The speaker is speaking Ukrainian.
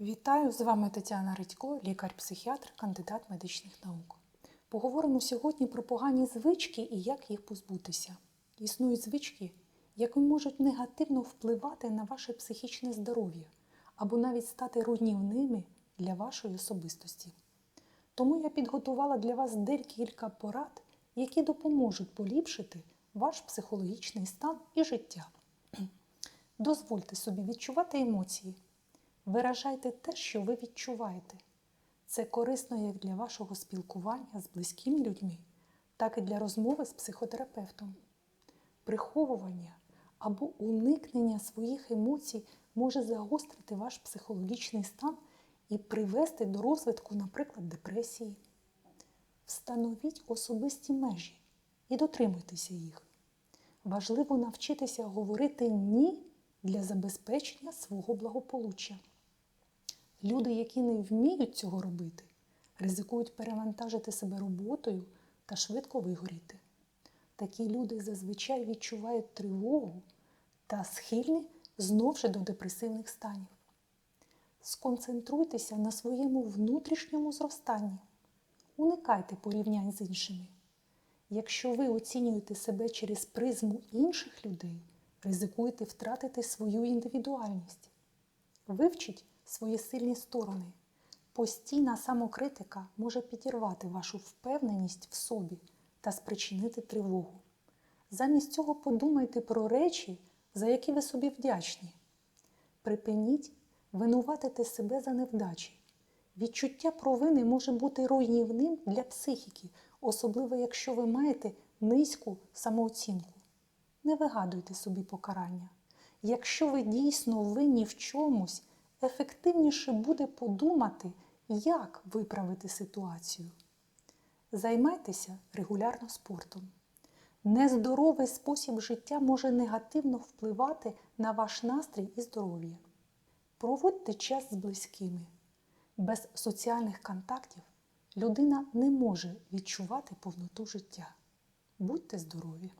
Вітаю, з вами Тетяна Редько, лікар-психіатр, кандидат медичних наук. Поговоримо сьогодні про погані звички і як їх позбутися. Існують звички, які можуть негативно впливати на ваше психічне здоров'я або навіть стати руйнівними для вашої особистості. Тому я підготувала для вас декілька порад, які допоможуть поліпшити ваш психологічний стан і життя. Дозвольте собі відчувати емоції. Виражайте те, що ви відчуваєте. Це корисно як для вашого спілкування з близькими людьми, так і для розмови з психотерапевтом. Приховування або уникнення своїх емоцій може загострити ваш психологічний стан і привести до розвитку, наприклад, депресії. Встановіть особисті межі і дотримуйтеся їх. Важливо навчитися говорити ні для забезпечення свого благополуччя. Люди, які не вміють цього робити, ризикують перевантажити себе роботою та швидко вигоріти. Такі люди зазвичай відчувають тривогу та схильні знов же до депресивних станів. Сконцентруйтеся на своєму внутрішньому зростанні. Уникайте порівнянь з іншими. Якщо ви оцінюєте себе через призму інших людей, ризикуєте втратити свою індивідуальність. Вивчіть свої сильні сторони. Постійна самокритика може підірвати вашу впевненість в собі та спричинити тривогу. Замість цього подумайте про речі, за які ви собі вдячні. Припиніть винуватити себе за невдачі. Відчуття провини може бути руйнівним для психіки, особливо якщо ви маєте низьку самооцінку. Не вигадуйте собі покарання. Якщо ви дійсно винні в чомусь, ефективніше буде подумати, як виправити ситуацію. Займайтеся регулярно спортом. Нездоровий спосіб життя може негативно впливати на ваш настрій і здоров'я. Проводьте час з близькими. Без соціальних контактів людина не може відчувати повноту життя. Будьте здорові!